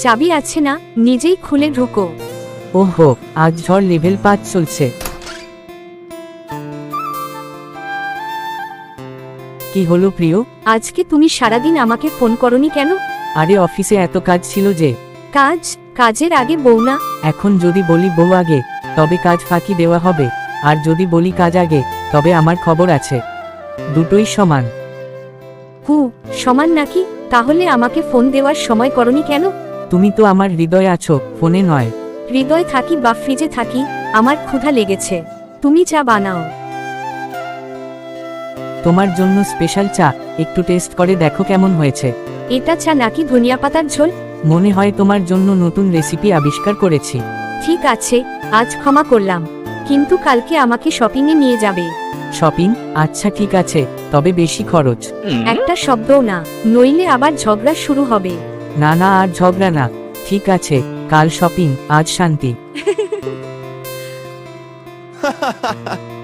চাবি আছে না নিজেই খুলে ঢুকো। ওহো আজ ঝড় লেভেল পাঁচ চলছে। কি হলো প্রিয়? আজকে তুমি সারাদিন আমাকে ফোন করনি কেন? আরে অফিসে এত কাজ ছিল যে। কাজ? কাজের আগে বউ না? এখন যদি বলি বউ আগে তবে কাজ ফাঁকি দেওয়া হবে। আর যদি বলি কাজ আগে তবে আমার খবর আছে। দুটোই সমান। হু সমান নাকি? তাহলে আমাকে ফোন দেওয়ার সময় করনি কেন? তুমি তো আমার হৃদয়ে আছো ফোনে নয়। হৃদয় থাকি বা ফ্রিজে থাকি আমার ক্ষুধা লেগেছে। তুমি চা বানাও। তোমার জন্য স্পেশাল চা একটু টেস্ট করে দেখো কেমন হয়েছে। এটা চা নাকি ধনিয়া পাতার ঝোল? মনে হয় তোমার জন্য নতুন রেসিপি আবিষ্কার করেছি। ঠিক আছে আজ ক্ষমা করলাম। কিন্তু কালকে আমাকে শপিংয়ে নিয়ে যাবে। শপিং আচ্ছা ঠিক আছে তবে বেশি খরচ। একটা শব্দও না নইলে আবার ঝগড়া শুরু হবে। না না আর ঝগড়া না। ঠিক আছে কাল শপিং আজ শান্তি।